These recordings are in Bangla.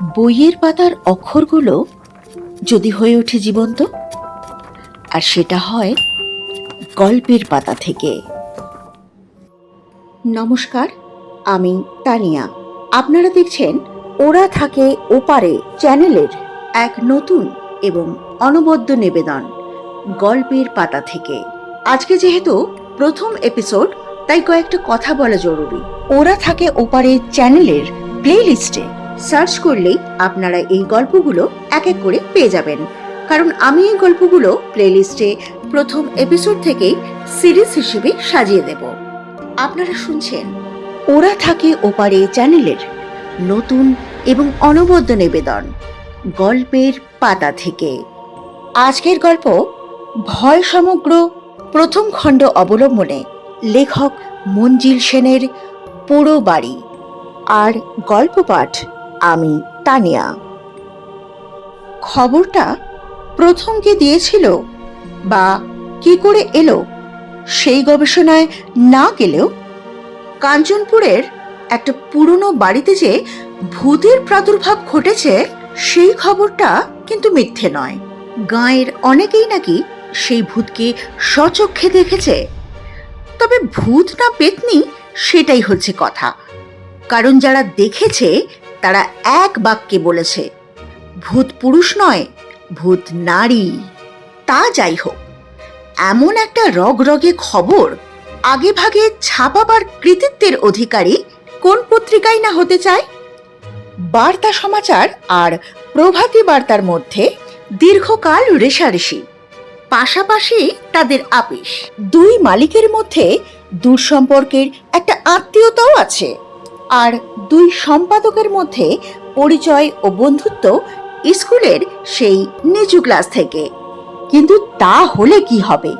বইয়ের পাতার অক্ষরগুলো যদি হয়ে ওঠে জীবন্ত, আর সেটা হয় গল্পের পাতা থেকে। নমস্কার, আমি তানিয়া। আপনারা দেখছেন ওরা থাকে ওপারে চ্যানেলের এক নতুন এবং অনবদ্য নিবেদন গল্পের পাতা থেকে। আজকে যেহেতু প্রথম এপিসোড, তাই কয়েকটা কথা বলা জরুরি। ওরা থাকে ওপারে চ্যানেলের প্লেলিস্টে। সার্চ করলেই আপনারা এই গল্পগুলো এক এক করে পেয়ে যাবেন। কারণ আমি এই গল্পগুলো প্লেলিস্টে প্রথম এপিসোড থেকেই সিরিজ হিসেবে সাজিয়ে দেব। আপনারা শুনছেন ওরা থাকে ওপারে চ্যানেলের নতুন এবং অনবদ্য নিবেদন গল্পের পাতা থেকে। আজকের গল্প ভয় সমগ্র প্রথম খণ্ড অবলম্বনে লেখক মঞ্জিল সেনের পোড়ো বাড়ি আর গল্প পাঠ আমি, তানিয়া। খবরটা প্রথম কে দিয়েছিল বা কি করে এলো সেই গবেষণায় না গেলেও কাঞ্চনপুরের একটা পুরনো বাড়িতে যে ভূতের প্রাদুর্ভাব ঘটেছে সেই খবরটা কিন্তু মিথ্যে নয়। গাঁয়ের অনেকেই নাকি সেই ভূতকে সচক্ষে দেখেছে। তবে ভূত না পেতনি সেটাই হচ্ছে কথা। কারণ যারা দেখেছে তারা এক বাক্যে বলেছে, ভূত পুরুষ নয়, ভূত নারী। তা যাই হোক, এমন একটা রগরগে খবর আগে ভাগে ছাপাবার কৃতিত্বের অধিকারী কোন পত্রিকায় না হতে চায়? বার্তা সমাচার আর প্রভাতী বার্তার মধ্যে দীর্ঘকাল রেশারেশি পাশাপাশি তাদের আপিস। দুই মালিকের মধ্যে দূর সম্পর্কের একটা আত্মীয়তাও আছে। আর দুই সম্পাদকের মধ্যে পরিচয় ও বন্ধুত্ব স্কুলের সেই নিচু ক্লাস থেকে। কিন্তু তা হলে কি হবে?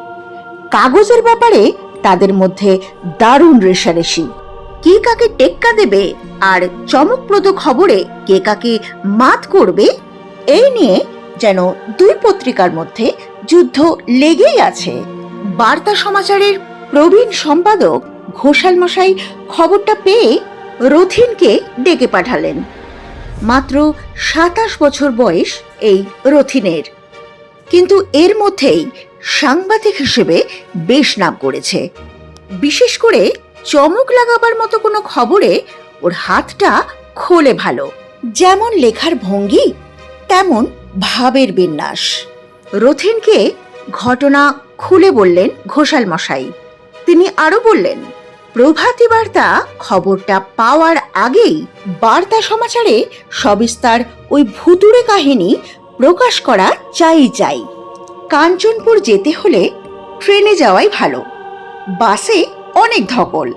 কাগজের ব্যাপারে তাদের মধ্যে দারুণ রেশারেশি। কে কাকে টেক্কা দেবে আর চমকপ্রদ খবরে কে কাকে মাত করবে, এই নিয়ে যেন দুই পত্রিকার মধ্যে যুদ্ধ লেগেই আছে। বার্তা সমাচারের প্রবীণ সম্পাদক ঘোষাল মশাই খবরটা পেয়ে রথিনকে ডেকে পাঠালেন। মাত্র সাতাশ বছর বয়স এই রথিনের। কিন্তু এর মধ্যেই সাংবাদিক হিসেবে বেশ নাম করেছে। বিশেষ করে চমক লাগাবার মতো কোনো খবরে ওর হাতটা খোলে ভালো। যেমন লেখার ভঙ্গি, তেমন ভাবের বিন্যাস। রথিনকে ঘটনা খুলে বললেন ঘোষাল মশাই তিনি আরও বললেন প্রভাতী বার্তা খবরটা পাওয়ার আগেই বার্তা সমাচারে সবিস্তার ওই ভুতুড়ে কাহিনী প্রকাশ করা চাই চাই কাঞ্চনপুর যেতে হলে ট্রেনে যাওয়াই ভালো। বাসে অনেক ধকল,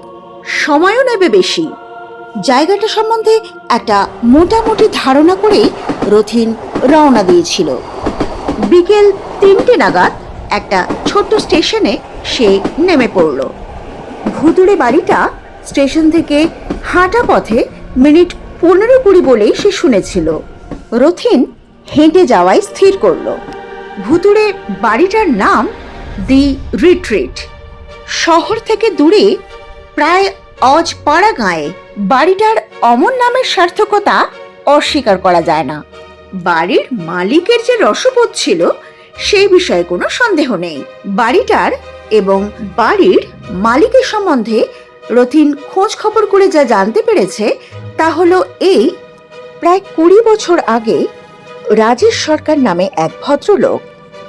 সময়ও নেবে বেশি। জায়গাটা সম্বন্ধে একটা মোটামুটি ধারণা করেই রথিন রওনা দিয়েছিল। বিকেল তিনটে নাগাদ একটা ছোট্ট স্টেশনে সে নেমে পড়ল। ভুতুড়ে বাড়িটা স্টেশন থেকে হাঁটা পথে মিনিট পনেরো কুড়ি বলেই সে শুনেছিল। রথিন হেঁটে যাওয়াই স্থির করল। ভুতুড়ে বাড়িটার নাম দি রিট্রিট। শহর থেকে দূরে, প্রায় অজপাড়া গায়ে, বাড়িটার অমন নামের সার্থকতা অস্বীকার করা যায় না। বাড়ির মালিকের যে রসবোধ ছিল, সেই বিষয়ে কোনো সন্দেহ নেই। বাড়িটার এবং বাড়ির মালিকের সম্বন্ধে রথিন খোঁজ খবর করে যা জানতে পেরেছে তা হলো এই, প্রায় কুড়ি বছর আগে রাজেশ সরকার নামে এক ভদ্রলোক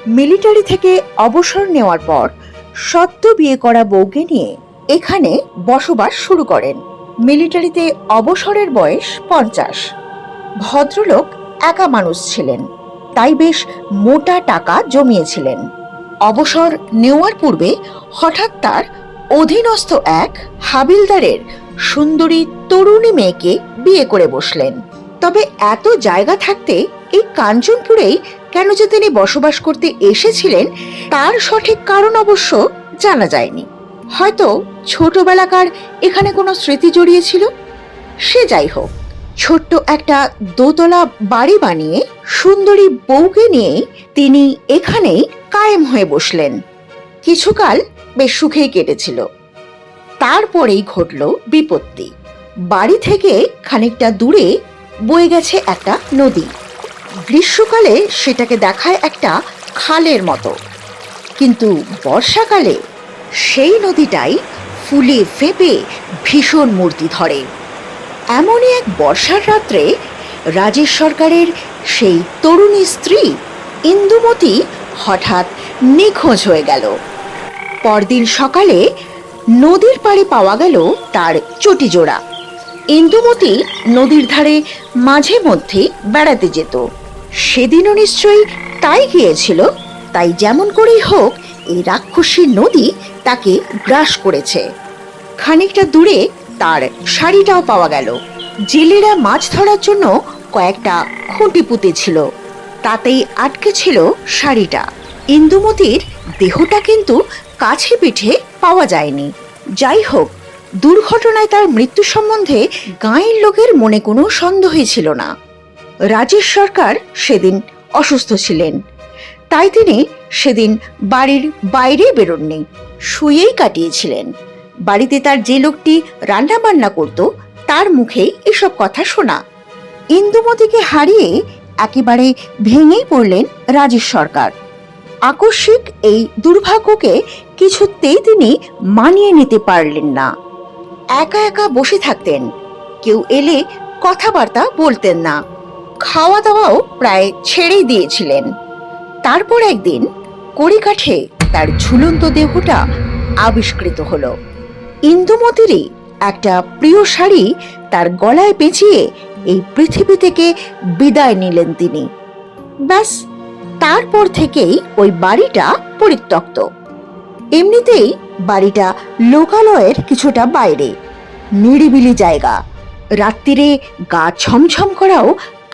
মিলিটারি থেকে অবসর নেওয়ার পর সদ্য বিয়ে করা বউকে নিয়ে এখানে বসবাস শুরু করেন। মিলিটারিতে অবসরের বয়স পঞ্চাশ। ভদ্রলোক একা মানুষ ছিলেন, তাই বেশ মোটা টাকা জমিয়েছিলেন। অবসর নেওয়ার পূর্বে হঠাৎ তার অধীনস্থ এক হাবিলদারের সুন্দরী তরুণী মেয়েকে বিয়ে করে বসলেন। তবে এত জায়গা থাকতে এই কাঞ্চনপুরেই কেন যে তিনি বসবাস করতে এসেছিলেন, তার সঠিক কারণ অবশ্য জানা যায়নি। হয়তো ছোটবেলাকার এখানে কোনো স্মৃতি জড়িয়েছিল সে যাই হোক ছোট্ট একটা দোতলা বাড়ি বানিয়ে সুন্দরী বউকে নিয়ে তিনি এখানেই কায়েম হয়ে বসলেন। কিছুকাল বেশ সুখেই কেটেছিল। তারপরেই ঘটল বিপত্তি। বাড়ি থেকে খানিকটা দূরে বয়ে গেছে একটা নদী। গ্রীষ্মকালে সেটাকে দেখায় একটা খালের মতো। কিন্তু বর্ষাকালে সেই নদীটাই ফুলে ফেপে ভীষণ মূর্তি ধরে। এমনই এক বর্ষার রাত্রে রাজেশ সরকারের সেই তরুণী স্ত্রী ইন্দুমতি হঠাৎ নিখোঁজ হয়ে গেল। পরদিন সকালে নদীর পাড়ে পাওয়া গেল তার চটি জোড়া। ইন্দুমতি নদীর ধারে মাঝে মধ্যে বেড়াতে যেত। সেদিনও নিশ্চয়ই তাই গিয়েছিল, তাই যেমন করেই হোক এই রাক্ষসী নদী তাকে গ্রাস করেছে। খানিকটা দূরে তার শাড়িটাও পাওয়া গেল। জেলেরা মাছ ধরার জন্য কয়েকটা খুঁটি পুঁতেছিল তাতেই আটকে ছিল শাড়িটা। ইন্দুমতির দেহটা কিন্তু কাছে পিঠে পাওয়া যায়নি। যাই হোক, দুর্ঘটনায় তার মৃত্যু সম্বন্ধে গাঁয়ের লোকের মনে কোনো সন্দেহই ছিল না। রাজেশ সরকার সেদিন অসুস্থ ছিলেন। তাই তিনি সেদিন বাড়ির বাইরে বেরোননি, শুয়েই কাটিয়েছিলেন। বাড়িতে তার যে লোকটি রান্না বান্না করত, তার মুখেই এসব কথা শোনা। ইন্দুমতিকে হারিয়ে একেবারে ভেঙেই পড়লেন রাজেশ সরকার। আকস্মিক এই দুর্ভাগ্যকে কিছুতেই তিনি মানিয়ে নিতে পারলেন না। একা একা বসে থাকতেন, কেউ এলে কথাবার্তা বলতেন না। খাওয়া দাওয়াও প্রায় ছেড়েই দিয়েছিলেন। তারপর একদিন কড়িকাঠে তার ঝুলন্ত দেহটা আবিষ্কৃত হলো। ইন্দুমতিরই একটা প্রিয় শাড়ি তার গলায় পেঁচিয়ে এই পৃথিবী থেকে বিদায় নিলেন তিনি। ব্যাস, তারপর থেকেই ওই বাড়িটা পরিত্যক্ত। এমনিতেই বাড়িটা লোকালয়ের কিছুটা বাইরে, নিরিবিলি জায়গা। রাত্রিরে গা ছমছম করাও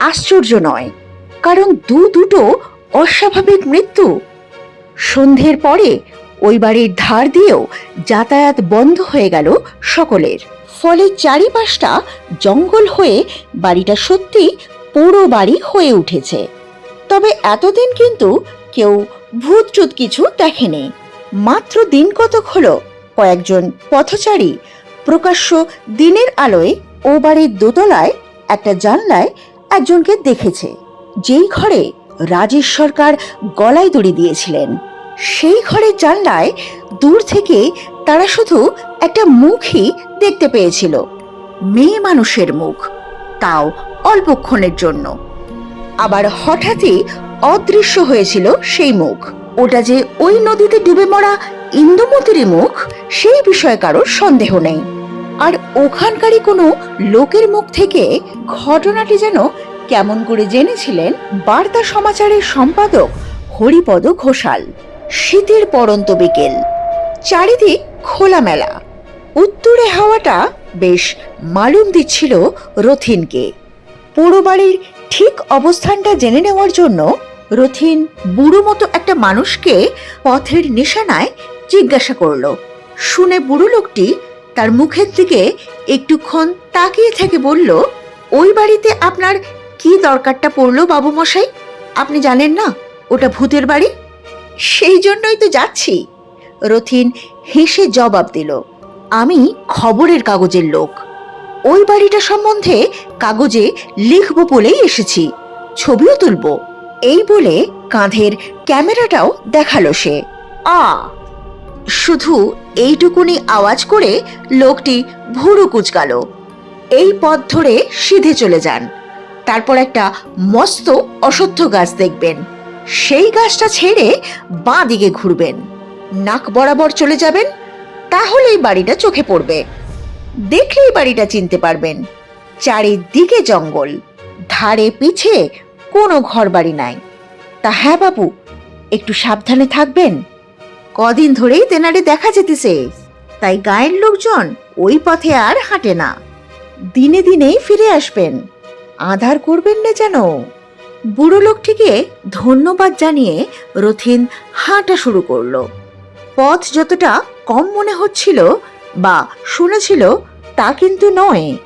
আশ্চর্য নয়, কারণ দু দুটো অস্বাভাবিক মৃত্যু। সন্ধ্যের পরে ওই বাড়ির ধার দিয়েও যাতায়াত বন্ধ হয়ে গেল সকলের। ফলে চারিপাশটা জঙ্গল হয়ে বাড়িটা সত্যি পুরো বাড়ি হয়ে উঠেছে। তবে এতদিন কিন্তু কেউ ভূতচুত কিছু দেখেনি। মাত্র দিন কতক হলো কয়েকজন পথচারী প্রকাশ্য দিনের আলোয় ও বাড়ির দোতলায় একটা জানলায় একজনকে দেখেছে, যেই ঘরে রাজেশ সরকার গলায় দড়ি দিয়েছিলেন। সেই ঘরের জানলায় দূর থেকে তারা শুধু একটা মুখই দেখতে পেয়েছিল, মেয়ে মানুষের মুখ, তাও অল্পক্ষণের জন্য। আবার হঠাৎই অদৃশ্য হয়েছিল সেই মুখ। ওটা যে ওই নদীতে ডুবে মরা ইন্দুমতিরই মুখ, সেই বিষয়ে কারোর সন্দেহ নেই। আর ওখানকারই কোনো লোকের মুখ থেকে ঘটনাটি যেন কেমন করে জেনেছিলেন বার্তা সমাচারের সম্পাদক হরিপদ ঘোষাল। শীতের পরন্ত বিকেল। চারিদিক খোলামেলা। উত্তরে হাওয়াটা বেশ মালুম দিচ্ছিল রথিনকে। পুরো বাড়ির ঠিক অবস্থানটা জেনে নেওয়ার জন্য রথিন বুড়ো মতো একটা মানুষকে পথের নিশানায় জিজ্ঞাসা করল। শুনে বুড়ো লোকটি তার মুখের দিকে একটুক্ষণ তাকিয়ে থেকে বলল, ওই বাড়িতে আপনার কি দরকারটা পড়ল বাবু মশাই আপনি জানেন না? ওটা ভূতের বাড়ি? সেই জন্যই তো যাচ্ছি। রথিন হেসে জবাব দিল, আমি খবরের কাগজের লোক। ওই বাড়িটা সম্বন্ধে কাগজে লিখব বলেই এসেছি, ছবিও তুলব। এই বলে কাঁধের ক্যামেরাটাও দেখাল সে। আ! শুধু এইটুকুনি আওয়াজ করে লোকটি ভুরু কুচকালো। এই পথ ধরে সিধে চলে যান। তারপর একটা মস্ত অসত্য গাছ দেখবেন। সেই গাছটা ছেড়ে বাঁ দিকে ঘুরবেন। নাক বরাবর চলে যাবেন, তাহলেই বাড়িটা চোখে পড়বে। দেখলেই বাড়িটা চিনতে পারবেন, চারিদিকে জঙ্গল, ধারে পিছে কোনো ঘর বাড়ি নাই। তা হ্যাঁ বাবু, একটু সাবধানে থাকবেন। কদিন ধরেই তেনারে দেখা যেতেছে, তাই গায়ের লোকজন ওই পথে আর হাঁটে না। দিনে দিনেই ফিরে আসবেন। আধার করবেন না যেন। বুড়ো লোকটিকে ধন্যবাদ জানিয়ে রথিন হাঁটা শুরু করল। পথ যতটা কম মনে হচ্ছিল বা শুনেছিল তা কিন্তু নয়।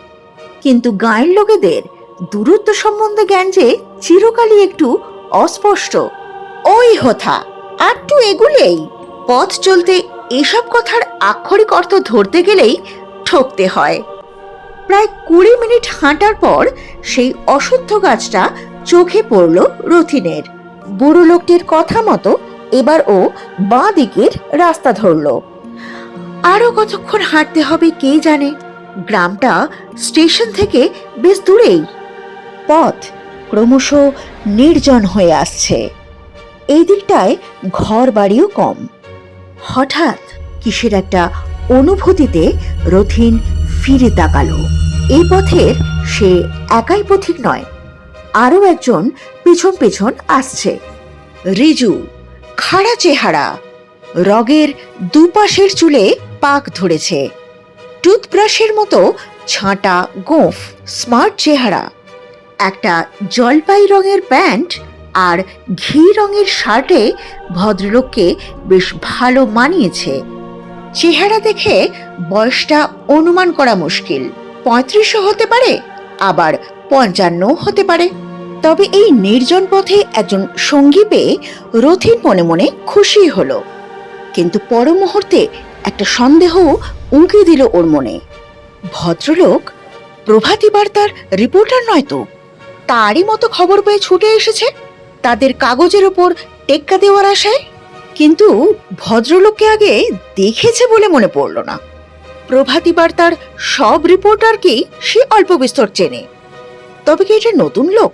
কিন্তু গায়ের লোকেদের দূরত্ব সম্বন্ধে জ্ঞান যে চিরকালই একটু অস্পষ্ট। ওই হথা আটটু এগুলেই। পথ চলতে এসব কথার আক্ষরিক অর্থ ধরতে গেলেই ঠকতে হয়। প্রায় কুড়ি মিনিট হাঁটার পর সেই অশুদ্ধ গাছটা চোখে পড়ল রথিনের। বুড়ো লোকটির কথা মতো এবার ও বাঁ দিকের রাস্তা ধরল। আরও কতক্ষণ হাঁটতে হবে কে জানে? গ্রামটা স্টেশন থেকে বেশ দূরেই। পথ ক্রমশ নির্জন হয়ে আসছে। এই দিকটায় ঘর বাড়িও কম। হঠাৎ কিসের একটা অনুভূতিতে রথিন ফিরে তাকালো। এই পথের সে একাই পথিক নয় আরও একজন পিছন পিছন আসছে। রিজু, খাড়া চেহারা। রগের দুপাশের চুলে পাক ধরেছে। টুথব্রাশের মতো ছাঁটা, গোঁফ, স্মার্ট চেহারা। একটা জলপাই রঙের প্যান্ট আর ঘি রঙের শার্টে ভদ্রলোককে বেশ ভালো মানিয়েছে। চেহারা দেখে বয়সটা অনুমান করা মুশকিল। পঁয়ত্রিশও হতে পারে, আবার পঞ্চান্নও হতে পারে। তবে এই নির্জন পথে একজন সঙ্গী পেয়ে রথিন মনে মনে খুশি হলো। কিন্তু পর মুহূর্তে একটা সন্দেহ উঁকি দিল ওর মনে। ভদ্রলোক, প্রভাতী বার্তার রিপোর্টার নয় তো? তারই মতো খবর পেয়ে ছুটে এসেছে। তাদের কাগজের ওপর টেক্কা দেওয়ার আশায়। কিন্তু ভদ্রলোককে আগে দেখেছে বলে মনে পড়ল না। প্রভাতী বার্তার সব রিপোর্টারকেই সে অল্প বিস্তর চেনে। তবে কি এটা নতুন লোক?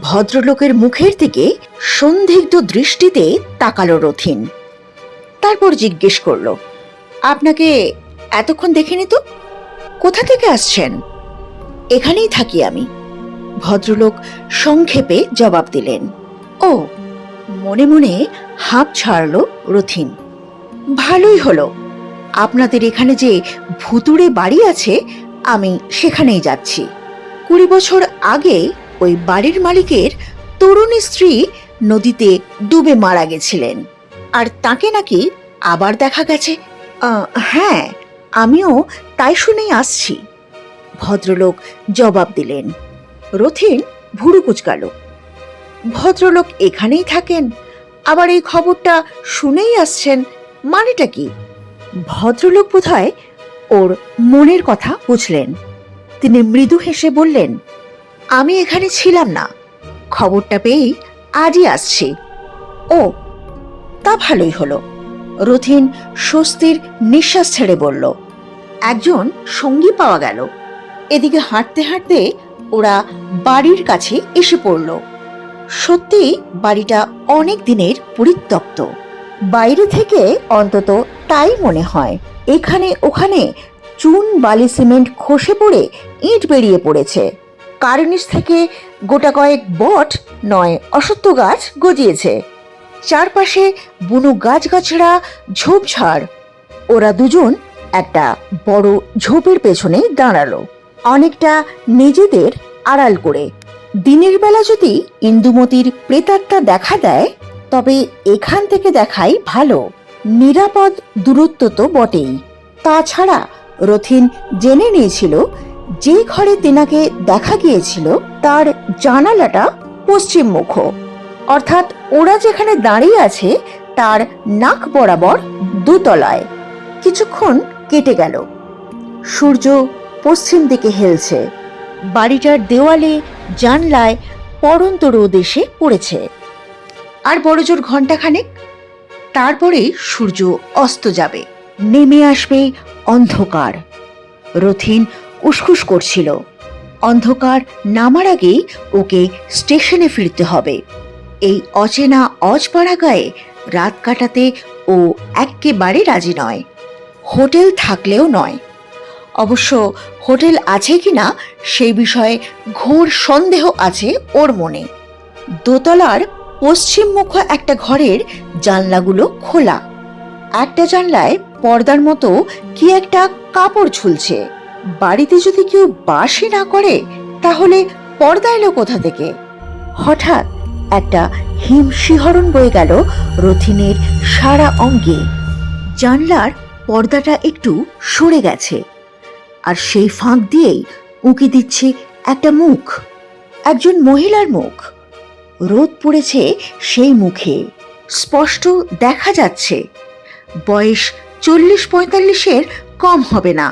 ভদ্রলোকের মুখের দিকে সন্দিগ্ধ দৃষ্টিতে তাকালো রথিন। তারপর জিজ্ঞেস করল, আপনাকে এতক্ষণ দেখিনি তো? কোথা থেকে আসছেন? এখানেই থাকি আমি। ভদ্রলোক সংক্ষেপে জবাব দিলেন, ও, মনে মনে হাঁপ ছাড়ল রথিন। ভালোই হলো। আপনাদের এখানে যে ভুতুড়ে বাড়ি আছে, আমি সেখানেই যাচ্ছি। কুড়ি বছর আগে ওই বাড়ির মালিকের তরুণী স্ত্রী নদীতে ডুবে মারা গেছিলেন। আর তাকে নাকি আবার দেখা গেছে। হ্যাঁ আমিও তাই শুনেই আসছি। ভদ্রলোক জবাব দিলেন, রথিন ভুরু কুচকাল। ভদ্রলোক এখানেই থাকেন। আবার এই খবরটা শুনেই আসছেন, মানেটা কি? ভদ্রলোক বোধহয় ওর মনের কথা বুঝলেন। তিনি মৃদু হেসে বললেন আমি এখানে ছিলাম না। খবরটা পেয়েই আজই আসছি। ও, তা ভালোই হলো। রথিন স্বস্তির নিঃশ্বাস ছেড়ে বলল, একজন সঙ্গী পাওয়া গেল। এদিকে হাঁটতে হাঁটতে ওরা বাড়ির কাছে এসে পড়ল। সত্যি, বাড়িটা অনেক দিনের পরিত্যক্ত। বাইরে থেকে অন্তত তাই মনে হয়, এখানে ওখানে চুন, বালি, সিমেন্ট খসে পড়ে ইট বেরিয়ে পড়েছে। কার্নিশ থেকে গোটা কয়েক বট নয়, অসত্য গাছ গজিয়েছে। চারপাশে বুনো গাছগাছড়া, ঝোপঝাড়। ওরা দুজন একটা বড় ঝোপের পেছনে দাঁড়াল। অনেকটা নিজেদের আড়াল করে। দিনের বেলা যদি ইন্দুমতির প্রেতাত্মা দেখা দেয়, তবে এখান থেকে দেখাই ভালো। নিরাপদ দূরত্ব তো বটেই। তাছাড়া রথিন জেনে নিয়েছিল যে ঘরে তেনাকে দেখা গিয়েছিল, তার জানালাটা পশ্চিমমুখ অর্থাৎ ওরা যেখানে দাঁড়িয়ে আছে, তার নাক বরাবর দুতলায়। কিছুক্ষণ কেটে গেল। সূর্য পশ্চিম দিকে হেলছে। বাড়িটার দেওয়ালে জানলায় পড়ন্ত রোদ এসে পড়েছে। আর বড়জোর ঘন্টাখানেক তারপরে সূর্য অস্ত যাবে। নেমে আসবে অন্ধকার। রথিন উসখুস করছিল। অন্ধকার নামার আগেই ওকে স্টেশনে ফিরতে হবে। এই অচেনা অজপাড়া গায়ে রাত কাটাতে ও এক্কেবারে রাজি নয়। হোটেল থাকলেও নয়। অবশ্য হোটেল আছে কিনা সেই বিষয়ে ঘোর সন্দেহ আছে ওর মনে। দোতলার পশ্চিমমুখ একটা ঘরের জানলাগুলো খোলা। একটা জানলায় পর্দার মতো কি একটা কাপড় ঝুলছে। বাড়িতে যদি কেউ বাসই না করে, তাহলে পর্দা এলো কোথা থেকে? হঠাৎ একটা হিম শিহরণ বয়ে গেল রথিনের সারা অঙ্গে। জানলার পর্দাটা একটু সরে গেছে, আর সেই ফাঁক দিয়েই উঁকি দিচ্ছে একটা মুখ, একজন মহিলার মুখ। রোদ পড়েছে সেই মুখে, স্পষ্ট দেখা যাচ্ছে, বয়স চল্লিশ পঁয়তাল্লিশের কম হবে না।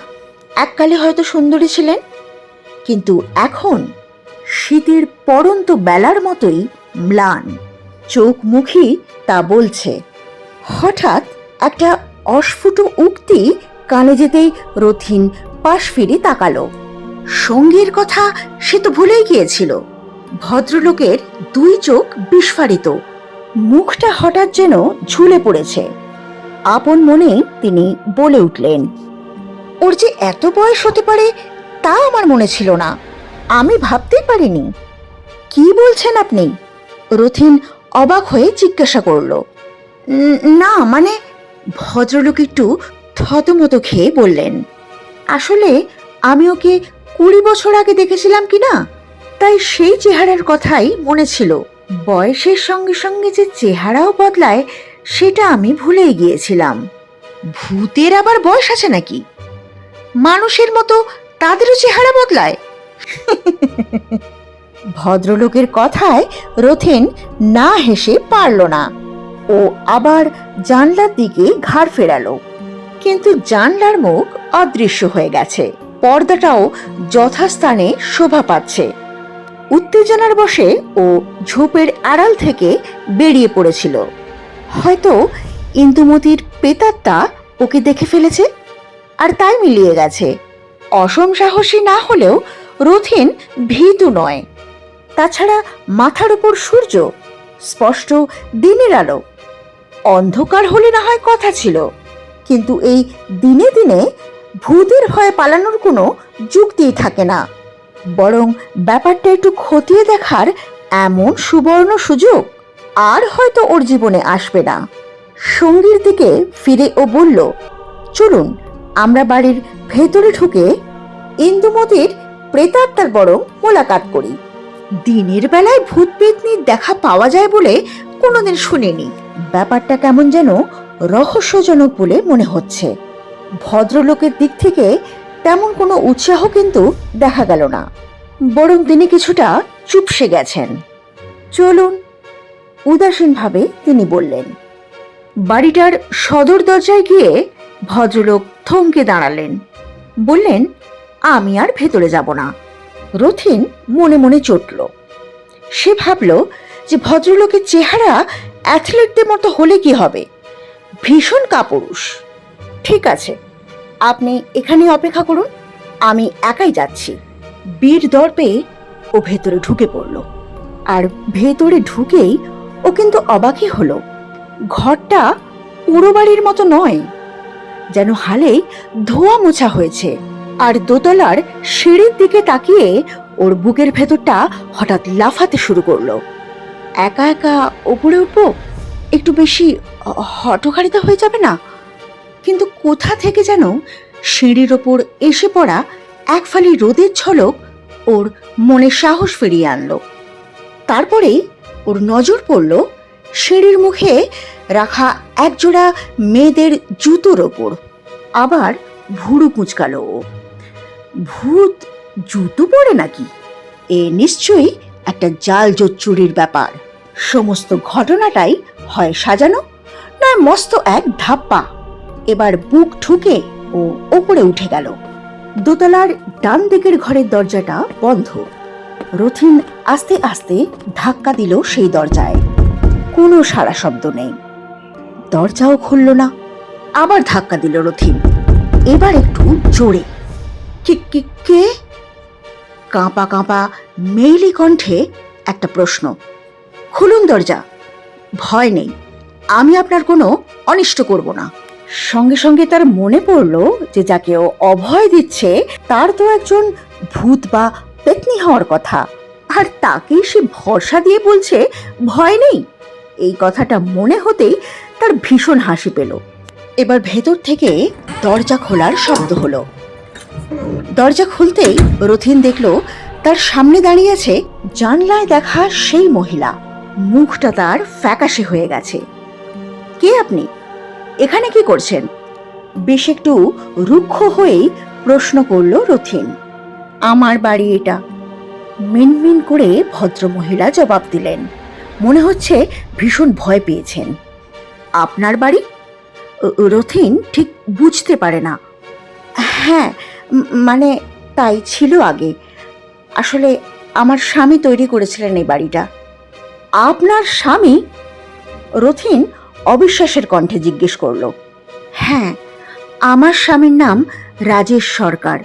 এককালে হয়তো সুন্দরী ছিলেন, কিন্তু এখন শীতের পড়ন্ত বেলার মতোই ম্লান। চোখ মুখই তা বলছে। হঠাৎ একটা অস্ফুট উক্তি কানে যেতেই রথিন পাশ ফিরে তাকালো। সঙ্গীর কথা সে তো ভুলেই গিয়েছিল। ভদ্রলোকের দুই চোখ বিস্ফারিত। মুখটা হঠাৎ যেন ঝুলে পড়েছে। আপন মনে তিনি বলে উঠলেন ওর যে এত বয়স হতে পারে তা আমার মনে ছিল না। আমি ভাবতেই পারিনি। কি বলছেন আপনি? রথিন অবাক হয়ে জিজ্ঞাসা করল। না মানে ভদ্রলোক একটু থতমত খেয়ে বললেন, আসলে আমি ওকে কুড়ি বছর আগে দেখেছিলাম কি না? তাই সেই চেহারার কথাই মনে ছিল। বয়সের সঙ্গে সঙ্গে যে চেহারাও বদলায়, সেটা আমি ভুলেই গিয়েছিলাম। ভূতের আবার বয়স আছে নাকি? মানুষের মতো তাদেরও চেহারা বদলায়। ভদ্রলোকের কথায় রথেন না হেসে পারল না। ও আবার জানলার দিকে ঘাড় ফেরালো। কিন্তু জানলার মুখ অদৃশ্য হয়ে গেছে। পর্দাটাও যথাস্থানে শোভা পাচ্ছে। উত্তেজনার বসে ও ঝোপের আড়াল থেকে বেরিয়ে পড়েছিল। হয়তো ইন্দুমতির পেতাত্তা ওকে দেখে ফেলেছে? আর তাই মিলিয়ে গেছে। অসম সাহসী না হলেও রথিন ভীতু নয়। তাছাড়া মাথার উপর সূর্য, স্পষ্ট দিনের আলো। অন্ধকার হলে না হয় কথা ছিল, কিন্তু এই দিনে দিনে ভূতের ভয়ে পালানোর কোনো যুক্তিই থাকে না। বরং ব্যাপারটা একটু খতিয়ে দেখার এমন সুবর্ণ সুযোগ আর হয়তো ওর জীবনে আসবে না। সঙ্গীর দিকে ফিরে ও বলল, চলুন আমরা বাড়ির ভেতরে ঢুকে ইন্দুমতির প্রেতাত্মার বরং মোলাকাত করি। দিনের বেলায় ভূত পেতনির দেখা পাওয়া যায় বলে কোনোদিন শুনিনি। ব্যাপারটা কেমন যেন রহস্যজনক বলে মনে হচ্ছে। ভদ্রলোকের দিক থেকে তেমন কোনো উৎসাহ কিন্তু দেখা গেল না। বরং তিনি কিছুটা চুপসে গেছেন। চলুন, উদাসীনভাবে তিনি বললেন, বাড়িটার সদর দরজায় গিয়ে ভদ্রলোক থমকে দাঁড়ালেন। বললেন, আমি আর ভেতরে যাব না। রথিন মনে মনে চটল। সে ভাবল যে ভদ্রলোকের চেহারা অ্যাথলেটদের মতো হলে কি হবে? ভীষণ কাপুরুষ। ঠিক আছে, আপনি এখানে অপেক্ষা করুন, আমি একাই যাচ্ছি। বীর দর্পে ও ভেতরে ঢুকে পড়ল। আর ভেতরে ঢুকেই ও কিন্তু অবাকই হলো। ঘরটা পুরো বাড়ির মতো নয় যেন হালেই ধোয়া মোছা হয়েছে। আর দোতলার সিঁড়ির দিকে তাকিয়ে ওর বুকের ভেতরটা হঠাৎ লাফাতে শুরু করল। একা একা ওপরে উঠবো? একটু বেশি হটকারিতা হয়ে যাবে না? কিন্তু কোথা থেকে যেন সিঁড়ির ওপর এসে পড়া এক ফালি রোদের ঝলক ওর মনে সাহস ফিরিয়ে আনলো। তারপরেই ওর নজর পড়ল সিঁড়ির মুখে রাখা একজোড়া মেয়েদের জুতোর ওপর। আবার ভুরু কুঁচকালো। ভূত জুতো পরে নাকি? এ নিশ্চয়ই একটা জাল চুরির ব্যাপার। সমস্ত ঘটনাটাই হয় সাজানো, নয় মস্ত এক ধাপ্পা। এবার বুক ঠুকে ও ওপরে উঠে গেল। দোতলার ডান দিকের ঘরের দরজাটা বন্ধ। রথিন আস্তে আস্তে ধাক্কা দিল সেই দরজায়। কোনো সারা শব্দ নেই। দরজাও খুলল না। আবার ধাক্কা দিল রথিন এবার একটু জোরে। কে? কাঁপা কাঁপা, মেইলি কণ্ঠে একটা প্রশ্ন। খুলুন দরজা। ভয় নেই। আমি আপনার কোনো অনিষ্ট করব না। সঙ্গে সঙ্গে তার মনে পড়ল যে যাকে ও অভয় দিচ্ছে, তার তো একজন ভূত বা পেতনি হওয়ার কথা। আর তাকেই সে ভরসা দিয়ে বলছে, ভয় নেই। এই কথাটা মনে হতেই তার ভীষণ হাসি পেল। এবার ভেতর থেকে দরজা খোলার শব্দ হলো। দরজা খুলতেই রথিন দেখল তার সামনে দাঁড়িয়ে আছে জানলায় দেখা সেই মহিলা। মুখটা তার ফ্যাকাশে হয়ে গেছে। কে আপনি? এখানে কি করছেন? বেশ একটু রুক্ষ হয়েই প্রশ্ন করল রথিন। আমার বাড়ি এটা। মিনমিন করে ভদ্রমহিলা জবাব দিলেন। মনে হচ্ছে ভীষণ ভয় পেয়েছেন। আপনার বাড়ি? রথিন ঠিক বুঝতে পারে না। হ্যাঁ মানে তাই ছিল আগে। আসলে আমার স্বামী তৈরি করেছিলেন এই বাড়িটা। আপনার স্বামী? রথিন অবিশ্বাসের কণ্ঠে জিজ্ঞেস করল। হ্যাঁ আমার স্বামীর নাম রাজেশ সরকার।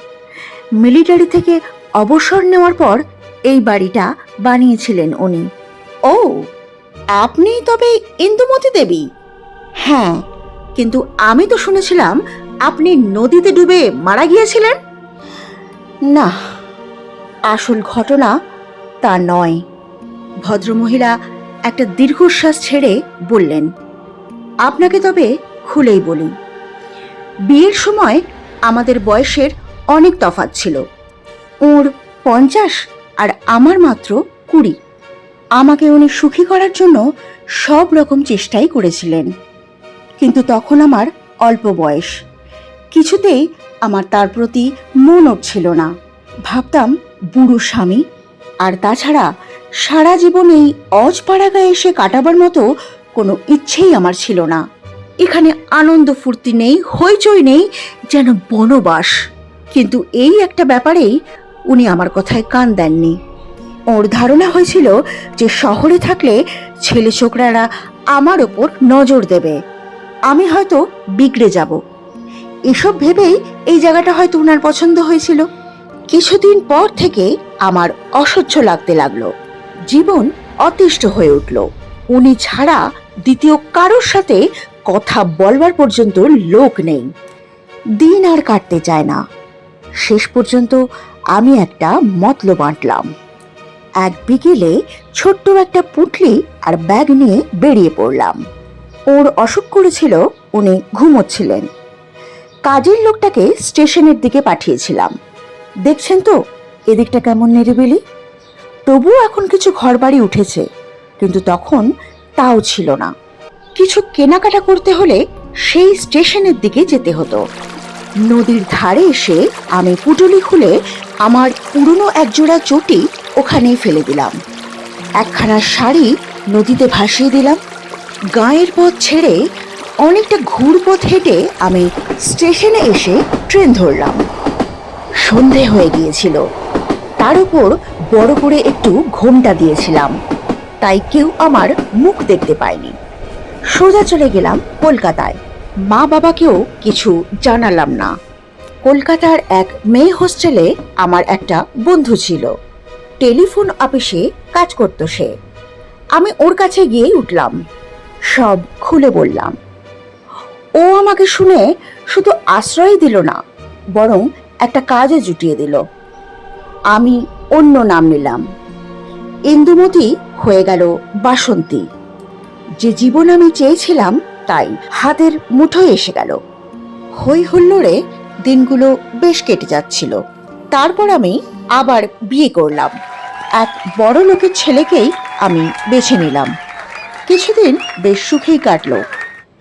মিলিটারি থেকে অবসর নেওয়ার পর এই বাড়িটা বানিয়েছিলেন উনি। ও, আপনি তবে ইন্দুমতি দেবী। হ্যাঁ কিন্তু আমি তো শুনেছিলাম আপনি নদীতে ডুবে মারা গিয়েছিলেন। না, আসল ঘটনা তা নয়। ভদ্রমহিলা একটা দীর্ঘশ্বাস ছেড়ে বললেন, আপনাকে তবে খুলেই বলি, বিয়ের সময় আমাদের বয়সের অনেক তফাত ছিল। ওর পঞ্চাশ আর আমার মাত্র কুড়ি। আমাকে উনি সুখী করার জন্য সব রকম চেষ্টাই করেছিলেন। কিন্তু তখন আমার অল্প বয়স। কিছুতেই আমার তার প্রতি মন উঠছিল না। ভাবতাম, বুড়ো স্বামী। আর তাছাড়া সারা জীবন এই অজপাড়াগায় এসে কাটাবার মতো কোনো ইচ্ছেই আমার ছিল না। এখানে আনন্দ ফুর্তি নেই, হইচই নেই, যেন বনবাস। কিন্তু এই একটা ব্যাপারেই উনি আমার কথায় কান দেননি। ওর ধারণা হয়েছিল যে শহরে থাকলে ছেলে ছোকরারা আমার ওপর নজর দেবে। আমি হয়তো বিগড়ে যাব। এসব ভেবেই এই জায়গাটা হয়তো ওনার পছন্দ হয়েছিল। কিছুদিন পর থেকে আমার অসহ্য লাগতে লাগল। জীবন অতিষ্ঠ হয়ে উঠল। উনি ছাড়া দ্বিতীয় কারোর সাথে কথা বলবার পর্যন্ত লোক নেই। দিন আর কাটতে চায় না। শেষ পর্যন্ত আমি একটা মতলব বাঁটলাম এক বিকেলে ছোট্ট একটা পুটলি আর ব্যাগ নিয়ে বেরিয়ে পড়লাম। ওর অসুখ করেছিল, উনি ঘুমোচ্ছিলেন। কাজের লোকটাকে স্টেশনের দিকে পাঠিয়েছিলাম। দেখছেন তো, এদিকটা কেমন নিরিবিলি? তবুও এখন কিছু ঘরবাড়ি উঠেছে, কিন্তু তখন তাও ছিল না। কিছু কেনাকাটা করতে হলে সেই স্টেশনের দিকে যেতে হতো। নদীর ধারে এসে আমি পুটুলি খুলে আমার পুরনো একজোড়া চটি ওখানেই ফেলে দিলাম। একখানা শাড়ি নদীতে ভাসিয়ে দিলাম। গায়ের পথ ছেড়ে অনেকটা ঘুরপথ হেঁটে আমি স্টেশনে এসে ট্রেন ধরলাম। সন্ধে হয়ে গিয়েছিল। তার উপর বড় করে একটু ঘোমটা দিয়েছিলাম। তাই কেউ আমার মুখ দেখতে পায়নি। সোজা চলে গেলাম কলকাতায়। মা বাবাকেও কিছু জানালাম না। কলকাতার এক মেয়ে হোস্টেলে আমার একটা বন্ধু ছিল। টেলিফোন অফিসে কাজ করতো সে। আমি ওর কাছে গিয়েই উঠলাম। সব খুলে বললাম, ও আমাকে শুনে শুধু আশ্রয় দিল না, বরং একটা কাজও জুটিয়ে দিল। আমি অন্য নাম নিলাম। ইন্দুমতি হয়ে গেল বাসন্তী। যে জীবন আমি চেয়েছিলাম তাই হাতের মুঠোয় এসে গেল। হই হুল্লোড়ে দিনগুলো বেশ কেটে যাচ্ছিল। তারপর আমি আবার বিয়ে করলাম। এক বড় লোকের ছেলেকেই আমি বেছে নিলাম। কিছুদিন বেশ সুখেই কাটলো।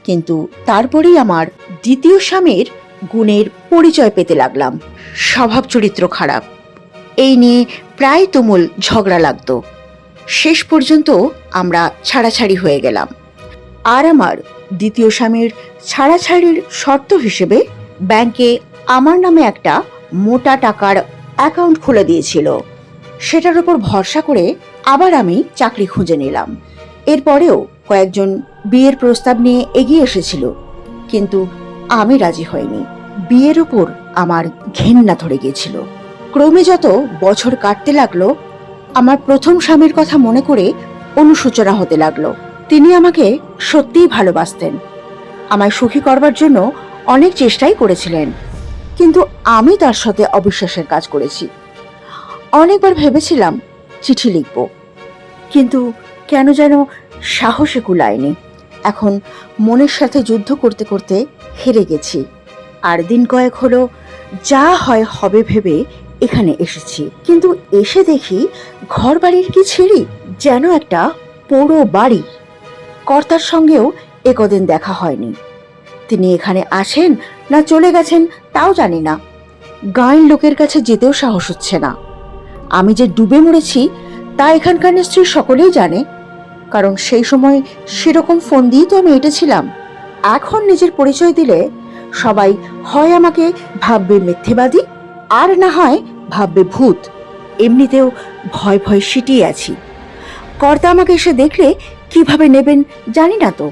কিন্তু তারপরেই আমার দ্বিতীয় স্বামীর গুণের পরিচয় পেতে লাগলাম। স্বভাব চরিত্র খারাপ। এই নিয়ে প্রায় তুমুল ঝগড়া লাগতো। শেষ পর্যন্ত আমরা ছাড়াছাড়ি হয়ে গেলাম। আর আমার দ্বিতীয় স্বামীর ছাড়াছাড়ির শর্ত হিসেবে ব্যাংকে আমার নামে একটা মোটা টাকার অ্যাকাউন্ট খুলে দিয়েছিল। সেটার উপর ভরসা করে আবার আমি চাকরি খুঁজে নিলাম। এরপরেও কয়েকজন বিয়ের প্রস্তাব নিয়ে এগিয়ে এসেছিল, কিন্তু আমি রাজি হইনি। বিয়ের উপর আমার ঘেন্না ধরে গিয়েছিল। ক্রমে যত বছর কাটতে লাগল, আমার প্রথম স্বামীর কথা মনে করে অনুশোচনা হতে লাগল। তিনি আমাকে সত্যিই ভালোবাসতেন। আমায় সুখী করবার জন্য অনেক চেষ্টাই করেছিলেন। কিন্তু আমি তার সাথে অবিশ্বাসের কাজ করেছি। অনেকবার ভেবেছিলাম চিঠি লিখব। কিন্তু কেন যেন সাহসে কুলায়নি। এখন মনের সাথে যুদ্ধ করতে করতে হেরে গেছি। আর দিন কয়েক হলো যা হয় হবে ভেবে এখানে এসেছি। কিন্তু এসে দেখি ঘর বাড়ির কি ছিঁড়ি, যেন একটা পোড়ো বাড়ি। কর্তার সঙ্গেও একদিন দেখা হয়নি। তিনি এখানে আসেন না চলে গেছেন তাও জানি না। গাঁয়ের লোকের কাছে যেতেও সাহস হচ্ছে না। আমি যে ডুবে মরেছি, তা এখানকার নিশ্চয়ই সকলেই জানে। কারণ সেই সময় সেরকম ফোন দিয়েই তো আমি এঁটেছিলাম। এখন নিজের পরিচয় দিলে সবাই হয় আমাকে ভাববে মিথ্যেবাদী, আর না হয় ভাববে ভূত। এমনিতেও ভয় ভয় সিটিয়ে আছি। কর্তা আমাকে এসে দেখলে কীভাবে নেবেন জানি না তো।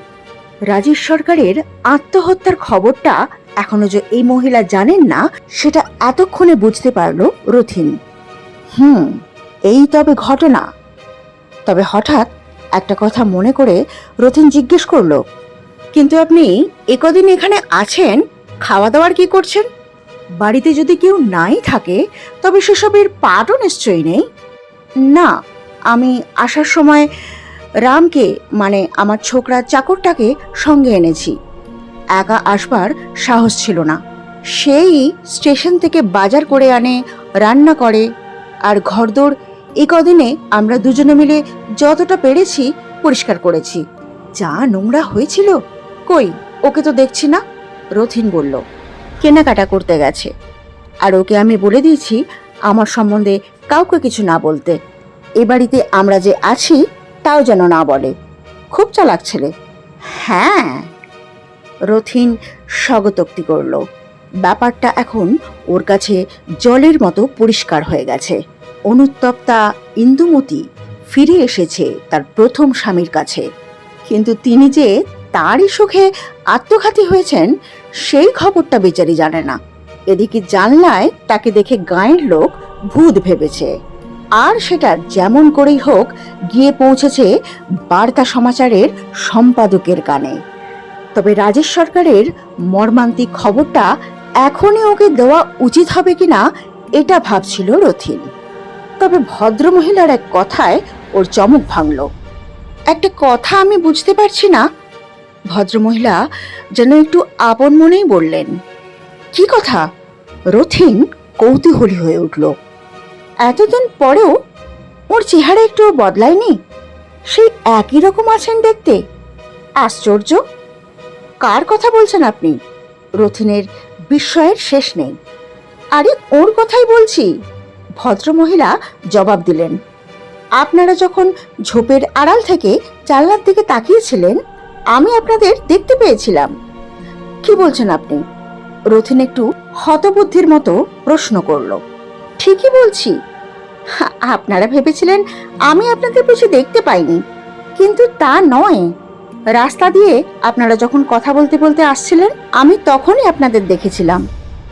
রাজীব সরকারের আত্মহত্যার খবরটা এখনও যে এই মহিলা জানেন না, সেটা এতক্ষণে বুঝতে পারল রথিন। হুম, এই তবে ঘটনা। তবে হঠাৎ একটা কথা মনে করে রথিন জিজ্ঞেস করল, কিন্তু আপনি একদিন এখানে আছেন? খাওয়া দাওয়ার কি করছেন? বাড়িতে যদি কেউ নাই থাকে, তবে সেসবের পাটও নিশ্চয়ই নেই? না, আমি আসার সময় রামকে মানে আমার ছোকরা চাকরটাকে সঙ্গে এনেছি। একা আসবার সাহস ছিল না। সেই স্টেশন থেকে বাজার করে আনে, রান্না করে আর ঘরদোর এ কদিনে আমরা দুজনে মিলে যতটা পেরেছি পরিষ্কার করেছি। যা নোংরা হয়েছিল? কই, ওকে তো দেখছি না? রথিন বলল, কেনাকাটা করতে গেছে। আর ওকে আমি বলে দিয়েছি আমার সম্বন্ধে কাউকে কিছু না বলতে। এ বাড়িতে আমরা যে আছি তাও যেন না বলে। খুব চালাক ছেলে। হ্যাঁ। রথিন স্বগতোক্তি করল। ব্যাপারটা এখন ওর কাছে জলের মতো পরিষ্কার হয়ে গেছে। অনুত্তপ্তা ইন্দুমতি ফিরে এসেছে তার প্রথম স্বামীর কাছে। কিন্তু তিনি যে তারই সুখে আত্মঘাতী হয়েছেন, সেই খবরটা বেচারি জানে না। এদিকে জানলায় তাকে দেখে গাঁয়ের লোক ভূত ভেবেছে। আর সেটা যেমন করেই হোক, গিয়ে পৌঁছেছে বার্তা সমাচারের সম্পাদকের কানে। তবে রাজেশ সরকারের মর্মান্তিক খবরটা এখনই ওকে দেওয়া উচিত হবে কিনা, এটা ভাবছিল রথিন। তবে ভদ্রমহিলার এক কথায় ওর চমক ভাঙল। একটা কথা আমি বুঝতে পারছি না। ভদ্রমহিলা যেন একটু আপন মনেই বললেন, কি কথা? রথিন কৌতূহলী হয়ে উঠল। এতদিন পরেও ওর চেহারা একটু বদলায়নি? সেই একই রকম আছেন দেখতে। আশ্চর্য। কার কথা বলছেন আপনি? রথিনের বিস্ময়ের শেষ নেই। আরে ওর কথাই বলছি। ভদ্রমহিলা জবাব দিলেন। আপনারা যখন ঝোপের আড়াল থেকে জানলার দিকে তাকিয়েছিলেন, আমি আপনাদের দেখতে পেয়েছিলাম। কি বলছেন আপনি? রথিন একটু হতবুদ্ধির মতো প্রশ্ন করল। ঠিকই বলছি। আপনারা ভেবেছিলেন আমি আপনাদের পিছু দেখতে পাইনি, কিন্তু তা নয়। রাস্তা দিয়ে আপনারা যখন কথা বলতে বলতে আসছিলেন, আমি তখনই আপনাদের দেখেছিলাম।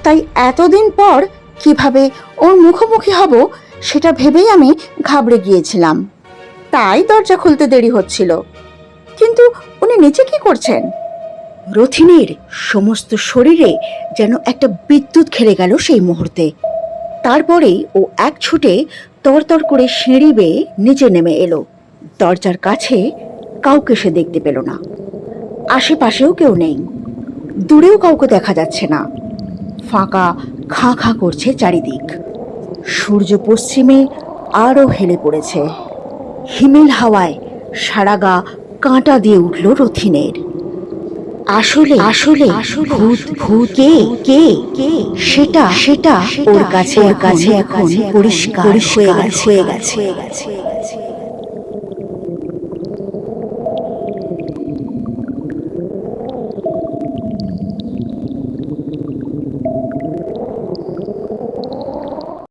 তাই এতদিন পর কীভাবে ওর মুখোমুখি হব, সেটা ভেবেই আমি ঘাবড়ে গিয়েছিলাম। তাই দরজা খুলতে দেরি হচ্ছিল। কিন্তু উনি নিচে কি করছেন? রথিনের সমস্ত শরীরে যেন একটা বিদ্যুৎ খেলে গেল সেই মুহূর্তে। তারপরেই ও এক ছুটে তরতর করে সিঁড়ি বেয়ে নিচে নেমে এলো। দরজার কাছে কাউকে সে দেখতে পেল না। আশেপাশেও কেউ নেই। দূরেও কাউকে দেখা যাচ্ছে না। ফাঁকা, খাঁ খাঁ করছে চারিদিক। সূর্য পশ্চিমে আরও হেলে পড়েছে। হিমেল হাওয়ায় সারা গা কাঁটা দিয়ে উঠল রথিনের। আসলে আসলে ভূত ভূত কে কে কে সেটা সেটা ওর কাছে কাছে এখন পরিষ্কার হয়ে গেছে। হয়ে গেছে।